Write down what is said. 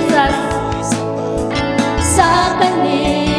Jesus sa kanya.